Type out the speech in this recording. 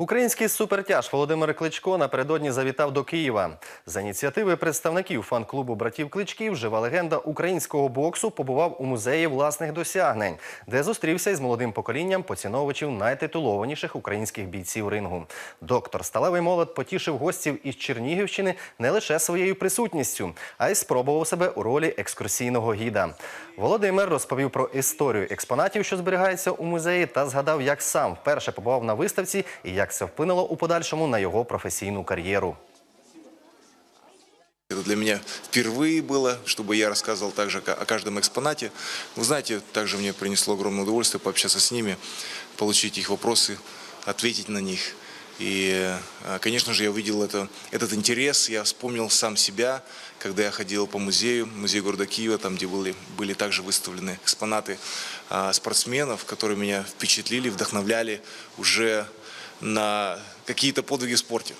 Український супертяж Володимир Кличко напередодні завітав до Києва. За ініціативи представників фан-клубу братів Кличків жива легенда українського боксу побував у музеї власних досягнень, де зустрівся із молодим поколінням поціновувачів найтитулованіших українських бійців рингу. Доктор Сталевий молод потішив гостів із Чернігівщини не лише своєю присутністю, а й спробував себе у ролі екскурсійного гіда. Володимир розповів про історію експонатів, що зберігаються у музеї, та згадав, як сам вперше побував на виставці і як це вплинуло у подальшому на його професійну кар'єру. Это для меня впервые было, чтобы я рассказывал также о каждом экспонате. Вы знаете, также мне принесло огромное удовольствие пообщаться с ними, получить их вопросы, ответить на них. И, э, конечно же, я увидел это, этот интерес, я вспомнил сам себя, когда я ходил по музею, музей города Киева, там, где были, были также выставлены экспонаты а, спортсменов, которые меня впечатлили, вдохновляли уже на какие-то подвиги в спорте.